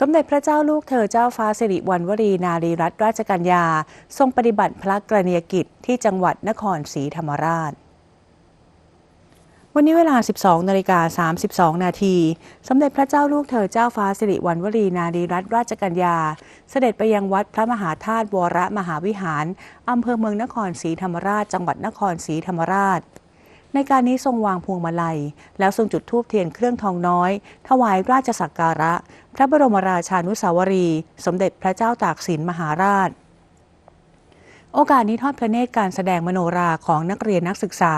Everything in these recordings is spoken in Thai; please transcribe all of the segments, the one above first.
สมเด็จพระเจ้าลูกเธอเจ้าฟ้าสิริวัณวรีนารีรัตนราชกัญญา ทรงปฏิบัติพระกรณียกิจที่จังหวัดนครศรีธรรมราช วันนี้เวลา 12นาฬิกา32 นาที สมเด็จพระเจ้าลูกเธอเจ้าฟ้าสิริวัณวรีนารีรัตนราชกัญญา เสด็จไปยังวัดพระมหาธาตุวรมหาวิหารอำเภอเมืองนครศรีธรรมราช จังหวัดนครศรีธรรมราช ในการนี้ทรงวางพวงมาลัย แล้วทรงจุดธูปเทียนเครื่องทองน้อย ถวายราชสักการะ พระบรมราชานุสาวรี สมเด็จพระเจ้าตากสินมหาราช โอกาสนี้ทอดพระเนตรการแสดงมโนราของนักเรียนนักศึกษา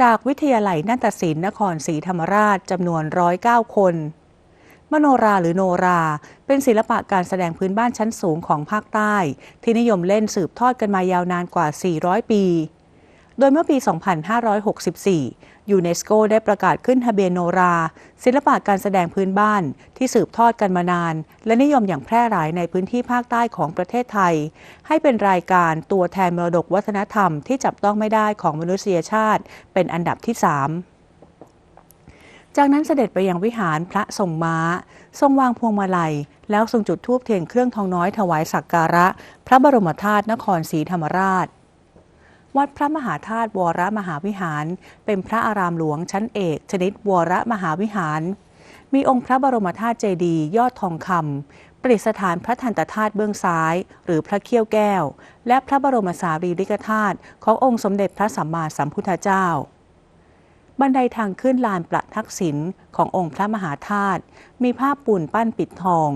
จากวิทยาลัยนาฏศิลป์นครศรีธรรมราชจำนวน 109 คนมโนราหรือโนรา เป็นศิลปะการแสดงพื้นบ้านชั้นสูงของภาคใต้ ที่นิยมเล่นสืบทอดกันมายาวนานกว่า 400 ปี โดยเมื่อปี 2564 ยูเนสโกได้ประกาศขึ้นทะเบียนโนรา ศิลปะการแสดงพื้นบ้านที่สืบทอดกันมานาน และนิยมอย่างแพร่หลายในพื้นที่ภาคใต้ของประเทศไทย ให้เป็นรายการตัวแทนมรดกวัฒนธรรมที่จับต้องไม่ได้ของมนุษยชาติ เป็นอันดับที่ 3จากนั้นเสด็จไปยังวิหารพระทรงม้า ทรงวางพวงมาลัย แล้วทรงจุดธูปเทียนเครื่องทองน้อยถวายสักการะ พระบรมธาตุนครศรีธรรมราช วัดพระมหาธาตุวรมหาวิหาร เป็นพระอารามหลวงชั้นเอก ชนิดวรมหาวิหาร มีองค์พระบรมธาตุเจดีย์ยอดทองคำประดิษฐานพระทันตธาตุเบื้องซ้าย หรือพระเขี้ยวแก้ว และพระบรมสารีริกธาตุขององค์สมเด็จพระสัมมาสัมพุทธเจ้าบันไดทางขึ้นลานประทักษิณขององค์พระมหาธาตุมีภาพปูนปั้นปิดทอง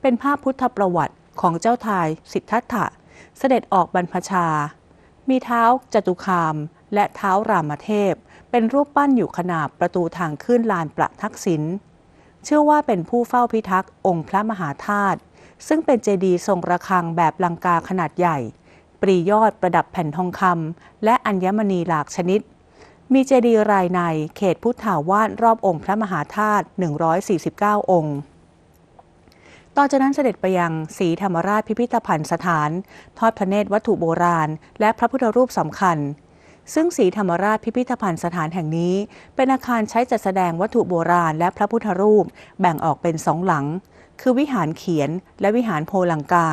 เป็นภาพพุทธประวัติของเจ้าทายสิทธัตถะ เสด็จออกบรรพชา มีเท้าจตุคาม และเท้ารามเทพ เป็นรูปปั้นอยู่ขนาบประตูทางขึ้นลานประทักษิณเชื่อว่าเป็นผู้เฝ้าพิทักษ์องค์พระมหาธาตุซึ่งเป็นเจดีย์ทรงระฆังแบบลังกาขนาดใหญ่ ปรียอดประดับแผ่นทองคำและอัญมณีหลากชนิด มีเจดีย์รายในเขตพุทธาวาสรอบองค์พระมหาธาตุ149 องค์ ต่อจากนั้นเสด็จไปยังศรีธรรมราชพิพิธภัณฑ์สถาน ทอดพระเนตรวัตถุโบราณ และพระพุทธรูปสำคัญ ซึ่งศรีธรรมราชพิพิธภัณฑ์สถานแห่งนี้ เป็นอาคารใช้จัดแสดงวัตถุโบราณ และพระพุทธรูปแบ่งออกเป็นสองหลัง คือวิหารเขียน และวิหารโพลังกา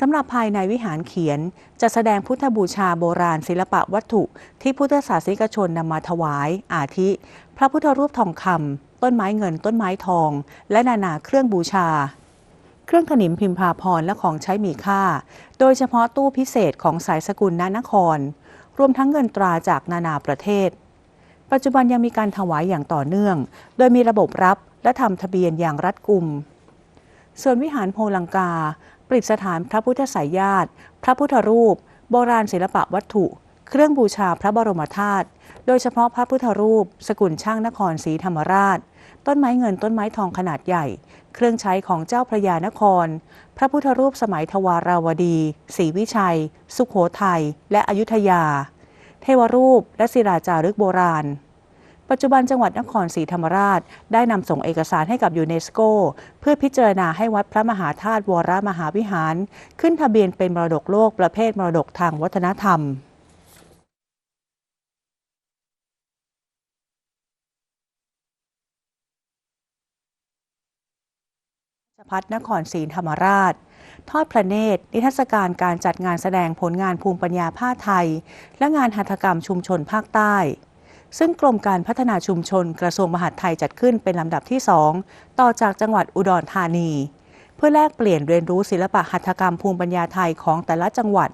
สำหรับภายในวิหารเขียนจะแสดงพุทธบูชาโบราณศิลปะวัตถุที่พุทธศาสนิกชนนำมาถวาย อาทิ พระพุทธรูปทองคำ ต้นไม้เงินต้นไม้ทอง และนานาเครื่องบูชา เครื่องถนิมพิมพาพรและของใช้มีค่า โดยเฉพาะตู้พิเศษของสายสกุลนานคร รวมทั้งเงินตราจากนานาประเทศ ปัจจุบันยังมีการถวายอย่างต่อเนื่อง โดยมีระบบรับและทำทะเบียนอย่างรัดกุม ส่วนวิหารโพลังกาประดิษฐานพระพุทธสายญาติ พระพุทธรูป โบราณศิลปะวัตถุ เครื่องบูชาพระบรมธาตุ โดยเฉพาะพระพุทธรูป สกุลช่างนครศรีธรรมราช ต้นไม้เงินต้นไม้ทองขนาดใหญ่ เครื่องใช้ของเจ้าพระยานคร พระพุทธรูปสมัยทวาราวดี ศรีวิชัย สุขโขทัย และอยุธยา เทวรูป และศิราจารึกโบราณ ปัจจุบันจังหวัดนครศรีธรรมราช ได้นำส่งเอกสารให้กับยูเนสโก เพื่อพิจารณาให้วัดพระมหาธาตุวรมหาวิหาร ขึ้นทะเบียนเป็นมรดกโลกประเภทมรดกทางวัฒนธรรม พัฒนครศรีธรรมราช ทอดพระเนตรนิทรรศการการจัดงานแสดงผลงานภูมิปัญญาผ้าไทย และงานหัตถกรรมชุมชนภาคใต้ ซึ่งกรมการพัฒนาชุมชนกระทรวงมหาดไทยจัดขึ้นเป็นลำดับที่ 2 ต่อจากจังหวัดอุดรธานี เพื่อแลกเปลี่ยนเรียนรู้ศิลปะหัตถกรรมภูมิปัญญาไทยของแต่ละจังหวัด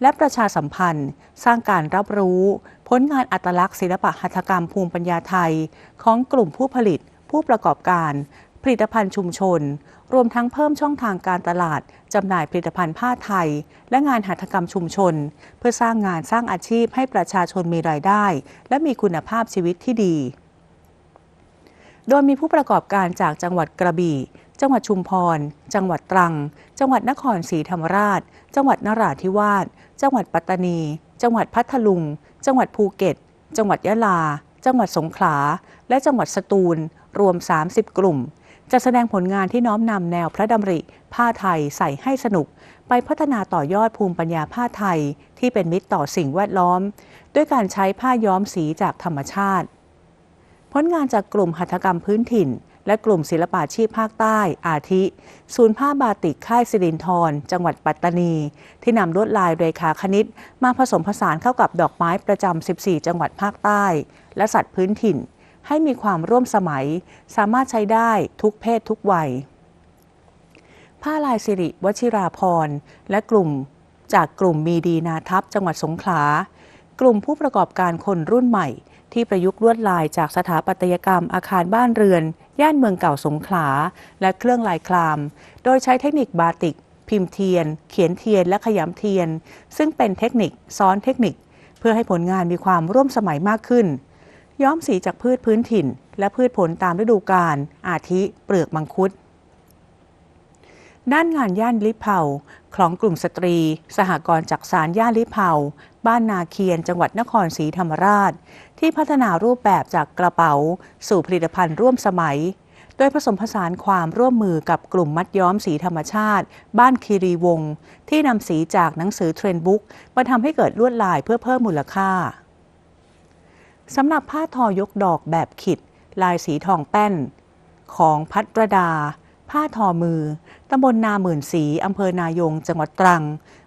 และประชาสัมพันธ์ สร้างการรับรู้ผลงานอัตลักษณ์ศิลปะหัตถกรรมภูมิปัญญาไทย ของกลุ่มผู้ผลิต ผู้ประกอบการ ผลิตภัณฑ์ชุมชน รวมทั้งเพิ่มช่องทางการตลาดจำหน่ายผลิตภัณฑ์ผ้าไทย และงานหัตถกรรมชุมชน เพื่อสร้างงานสร้างอาชีพให้ประชาชนมีรายได้ และมีคุณภาพชีวิตที่ดี โดยมีผู้ประกอบการจากจังหวัดกระบี่ จังหวัดชุมพร จังหวัดตรัง จังหวัดนครศรีธรรมราช จังหวัดนราธิวาส จังหวัดปัตตานี จังหวัดพัทลุง จังหวัดภูเก็ต จังหวัดยะลา จังหวัดสงขลา และจังหวัดสตูล รวม 30 กลุ่ม จะแสดงผลงานที่น้อมนำแนวพระดำริ ผ้าไทยใส่ให้สนุก ไปพัฒนาต่อยอดภูมิปัญญาผ้าไทย ที่เป็นมิตรต่อสิ่งแวดล้อม ด้วยการใช้ผ้าย้อมสีจากธรรมชาติ ผลงานจากกลุ่มหัตถกรรมพื้นถิ่น และกลุ่มศิลปาชีพภาคใต้ อาทิ ศูนย์ผ้าบาติกค่ายสิรินทรจังหวัดปัตตานี ที่นำลวดลายเรขาคณิต มาผสมผสานเข้ากับดอกไม้ประจำ 14 จังหวัดภาคใต้ และสัตว์พื้นถิ่น ให้มีความร่วมสมัย สามารถใช้ได้ทุกเพศทุกวัย ผ้าลายสิริวชิราพรและกลุ่มจากกลุ่มมีดีนาทัพจังหวัดสงขลา กลุ่มผู้ประกอบการคนรุ่นใหม่ ที่ประยุกต์ลวดลายจากสถาปัตยกรรมอาคารบ้านเรือน ย่านเมืองเก่าสงขลา และเครื่องลายคลาม โดยใช้เทคนิคบาติก พิมพ์เทียน เขียนเทียนและขยำเทียน ซึ่งเป็นเทคนิคซ้อนเทคนิค เพื่อให้ผลงานมีความร่วมสมัยมากขึ้น ย้อมสีจากพืชพื้นถิ่น และพืชผลตามฤดูกาล อาทิ เปลือกมังคุด ด้านงานย่านลิเผาของกลุ่มสตรี สหกรณ์จักสารย่านลิเผาบ้านนาเคียน จังหวัดนครศรีธรรมราช ที่พัฒนารูปแบบจากกระเป๋า สู่ผลิตภัณฑ์ร่วมสมัย โดยผสมผสานความร่วมมือกับกลุ่มมัดย้อมสีธรรมชาติ บ้านคีรีวงศ์ที่นำสีจากหนังสือเทรนบุ๊กมาทำให้เกิดลวดลายเพื่อเพิ่มมูลค่า สำหรับผ้าทอยกดอกแบบขิด ลายสีทองแป้น ของพัทรดา ผ้าทอมือตำบลนาหมื่นสีอำเภอนายง จังหวัดตรัง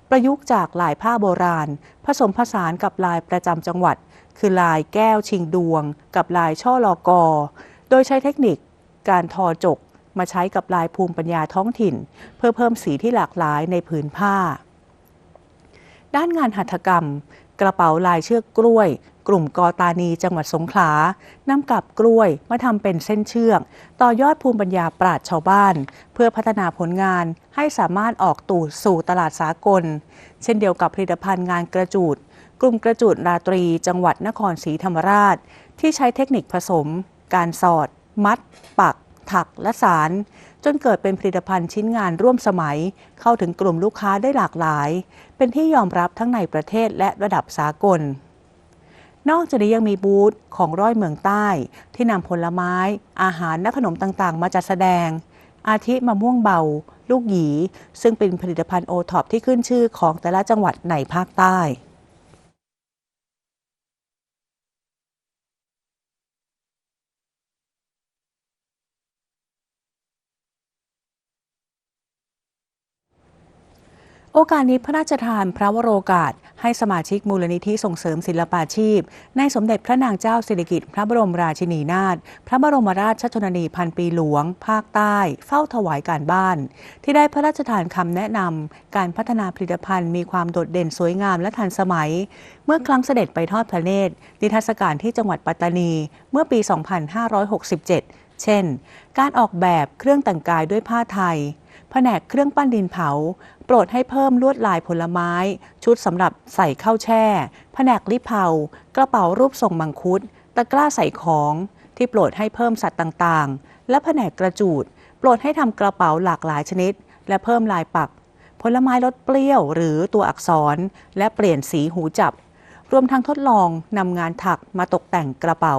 ประยุกต์จากลายผ้าโบราณ ผสมผสานกับลายประจำจังหวัด คือลายแก้วชิงดวง กับลายช่อลอกอ โดยใช้เทคนิคการทอจกมาใช้กับลายภูมิปัญญาท้องถิ่น เพื่อเพิ่มสีที่หลากหลายในผืนผ้าด้านงานหัตถกรรม กระเป๋าลายเชือกกล้วย กลุ่มกอตานีจังหวัดสงขลานำกับกล้วยมาทำเป็นเส้นเชือก ต่อยอดภูมิปัญญาปราดชาวบ้าน เพื่อพัฒนาผลงานให้สามารถออกตู่สู่ตลาดสากล เช่นเดียวกับผลิตภัณฑ์งานกระจูด กลุ่มกระจูดราตรี จังหวัดนครศรีธรรมราช ที่ใช้เทคนิคผสม การสอด มัด ปัก ถักและสาร จนเกิดเป็นผลิตภัณฑ์ชิ้นงานร่วมสมัย เข้าถึงกลุ่มลูกค้าได้หลากหลาย เป็นที่ยอมรับทั้งในประเทศและระดับสากล นอกจากนี้ยังมีบูธของร้อยเมืองใต้ ที่นำผลไม้ อาหารและขนมต่างๆ มาจัดแสดง อาทิมะม่วงเบา ลูกหยีซึ่งเป็นผลิตภัณฑ์โอท็อปที่ขึ้นชื่อของแต่ละจังหวัดในภาคใต้ โอกาสนี้พระราชทานพระวโรกาส ให้สมาชิกมูลนิธิส่งเสริมศิลปาชีพ ในสมเด็จพระนางเจ้าสิริกิติ์พระบรมราชินีนาถพระบรมราชชนนีพันปีหลวง ภาคใต้ เฝ้าถวายการบ้าน ที่ได้พระราชทานคำแนะนำการพัฒนาผลิตภัณฑ์มีความโดดเด่นสวยงามและทันสมัย เมื่อครั้งเสด็จไปทอดพระเนตรนิทรรศการที่จังหวัดปัตตานี เมื่อปี 2567 เช่น การออกแบบเครื่องแต่งกายด้วยผ้าไทย แผนกเครื่องปั้นดินเผา โปรดให้เพิ่มลวดลายผลไม้ ชุดสำหรับใส่ข้าวแช่ แผนกลิเผา กระเป๋ารูปทรงมังคุด ตะกร้าใส่ของ ที่โปรดให้เพิ่มสัตว์ต่างๆ และแผนกกระจูด โปรดให้ทำกระเป๋าหลากหลายชนิด และเพิ่มลายปัก ผลไม้รสเปรี้ยว หรือตัวอักษร และเปลี่ยนสีหูจับ รวมทั้งทดลองนำงานถักมาตกแต่งกระเป๋า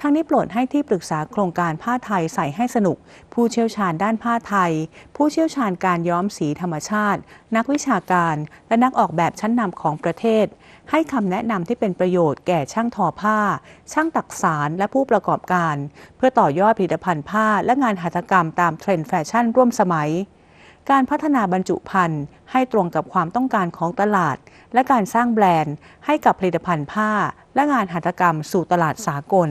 ทั้งนี้โปรดให้ที่ปรึกษาโครงการผ้าไทยใส่ให้สนุก ผู้เชี่ยวชาญด้านผ้าไทย ผู้เชี่ยวชาญการย้อมสีธรรมชาติ นักวิชาการ และนักออกแบบชั้นนำของประเทศ ให้คำแนะนำที่เป็นประโยชน์แก่ช่างทอผ้า ช่างตักสารและผู้ประกอบการ เพื่อต่อยอดผลิตภัณฑ์ผ้าและงานหัตถกรรมตามเทรนด์แฟชั่นร่วมสมัยการพัฒนาบรรจุภัณฑ์ให้ตรงกับความต้องการของตลาด และการสร้างแบรนด์ให้กับผลิตภัณฑ์ผ้า และงานหัตถกรรมสู่ตลาดสากล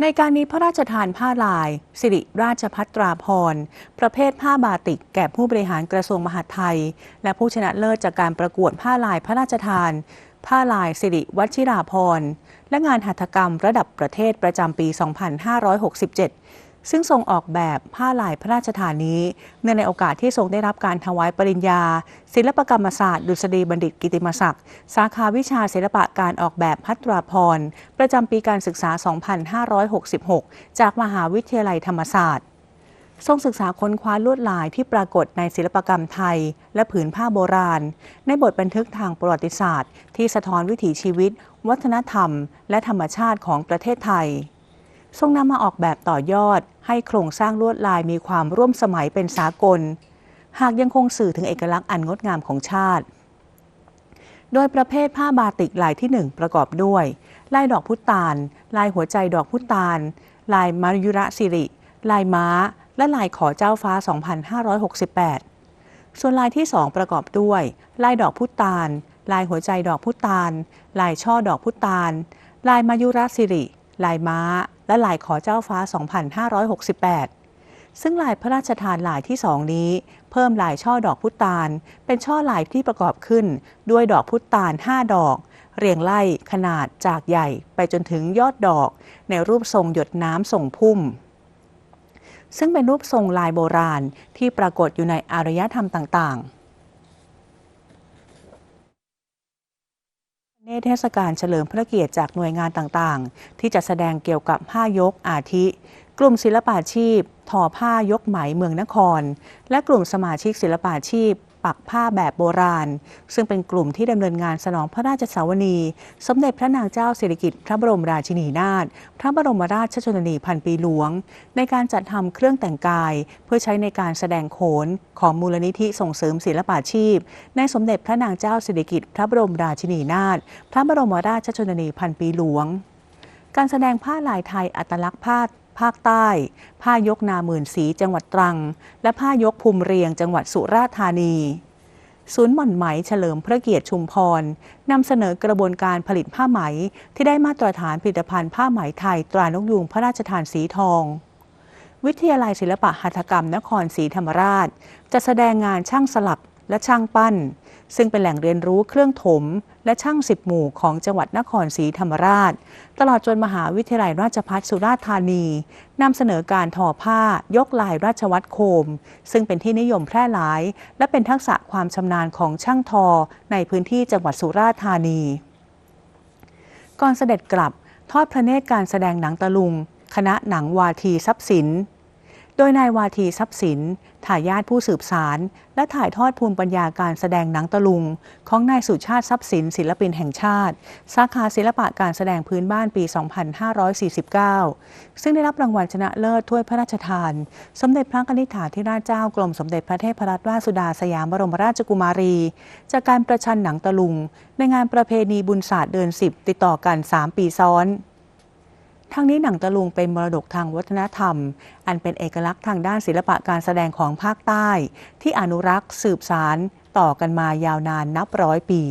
ในการนี้พระราชทานผ้าลาย สิริราชพัตราพร ประเภทผ้าบาติก แก่ผู้บริหารกระทรวงมหาดไทย และผู้ชนะเลิศจากการประกวดผ้าลายพระราชทาน ผ้าลายสิริวัชิราพรณ์และงานหัตถกรรมระดับประเทศประจำปี 2567 ซึ่งทรงออกแบบผ้าลายพระราชทานนี้ เนื่องในโอกาสที่ทรงได้รับการถวายปริญญา ศิลปกรรมศาสตร์ดุษฎีบัณฑิตกิติมศักดิ์ สาขาวิชาศิลปะการออกแบบพัตราพร ประจำปีการศึกษา 2566 จากมหาวิทยาลัยธรรมศาสตร์ ทรงศึกษาค้นคว้าลวดลายที่ปรากฏในศิลปกรรมไทย และผืนผ้าโบราณ ในบทบันทึกทางประวัติศาสตร์ ที่สะท้อนวิถีชีวิต วัฒนธรรม และธรรมชาติของประเทศไทย ทรงนำมาออกแบบต่อยอด ให้โครงสร้างลวดลายมีความร่วมสมัยเป็นสากล หากยังคงสื่อถึงเอกลักษณ์อันงดงามของชาติ โดยประเภทผ้าบาติกลายที่ 1 ประกอบด้วย ลายดอกพุตาน ลายหัวใจดอกพุตาน ลายมายุระสิริ ลายม้า และลายขอเจ้าฟ้า 2568 ส่วนลายที่ 2 ประกอบด้วย ลายดอกพุตาน ลายหัวใจดอกพุตาน ลายช่อดอกพุตาน ลายมายุระสิริ ลายม้า และลายขอเจ้าฟ้า 2568 ซึ่งลายพระราชทานลายที่สองนี้ เพิ่มลายช่อดอกพุตาน เป็นช่อลายที่ประกอบขึ้น ด้วยดอกพุตาน 5 ดอก เรียงไล่ขนาดจากใหญ่ไปจนถึงยอดดอก ในรูปทรงหยดน้ำส่งพุ่มซึ่งเป็นรูปทรงลายโบราณที่ปรากฏอยู่ในอารยธรรมต่างๆ เนเทศกาลเฉลิมพระเกียรติจากหน่วยงานต่างๆ ที่จะแสดงเกี่ยวกับผ้ายกอาทิ กลุ่มศิลปาชีพ ทอผ้ายกไหมเมืองนคร และกลุ่มสมาชิกศิลปาชีพ ปักผ้าแบบโบราณ ซึ่งเป็นกลุ่มที่ดำเนินงานสนองพระราชสาวนี สมเด็จพระนางเจ้าสิริกิติ์พระบรมราชินีนาถพระบรมราชชนนีพันปีหลวง ในการจัดทำเครื่องแต่งกาย เพื่อใช้ในการแสดงโขนของมูลนิธิส่งเสริมศิลปาชีพ ในสมเด็จพระนางเจ้าสิริกิติ์พระบรมราชินีนาถพระบรมราชชนนีพันปีหลวงการแสดงผ้าลายไทยอัตลักษณ์ผ้า ภาคใต้ ผ้ายกนาหมื่นสีจังหวัดตรัง และผ้ายกภูมิเรียงจังหวัดสุราษฎร์ธานีศูนย์หม่อนไหมเฉลิมพระเกียรติชุมพรนำเสนอกระบวนการผลิตผ้าไหมที่ได้มาตรฐานผลิตภัณฑ์ผ้าไหมไทยตรานกยูงพระราชทานสีทอง วิทยาลัยศิลปะหัตถกรรมนครศรีธรรมราชจะแสดงงานช่างสลัก และช่างปั้น ซึ่งเป็นแหล่งเรียนรู้เครื่องถม และช่างสิบหมู่ของจังหวัดนครศรีธรรมราช ตลอดจนมหาวิทยาลัยราชภัฏสุราษฎร์ธานีนำเสนอการทอผ้ายกลายราชวัตรโคม ซึ่งเป็นที่นิยมแพร่หลาย และเป็นทักษะความชำนาญของช่างทอในพื้นที่จังหวัดสุราษฎร์ธานี ก่อนเสด็จกลับ ทอดพระเนตรการแสดงหนังตะลุง คณะหนังวาทีทรัพย์สิน โดยนายวาทีทรัพย์สินทายาทผู้สืบสาร และถ่ายทอดภูมิปัญญาการแสดงหนังตะลุง ของนายสุชาติทรัพย์สินศิลปินแห่งชาติ สาขาศิลปะการแสดงพื้นบ้านปี 2549 ซึ่งได้รับรางวัลชนะเลิศถ้วยพระราชทาน สมเด็จพระนิธิถาธิราชเจ้ากรมสมเด็จพระเทพรัตนราชสุดาสยามบรมราชกุมารี จากการประชันหนังตะลุง ในงานประเพณีบุญศาสตร์เดือน10 ติดต่อกัน 3 ปีซ้อน ทั้งนี้หนังตะลุงเป็นมรดกทางวัฒนธรรม อันเป็นเอกลักษณ์ทางด้านศิลปะการแสดงของภาคใต้ ที่อนุรักษ์สืบสานต่อกันมายาวนานนับร้อยปี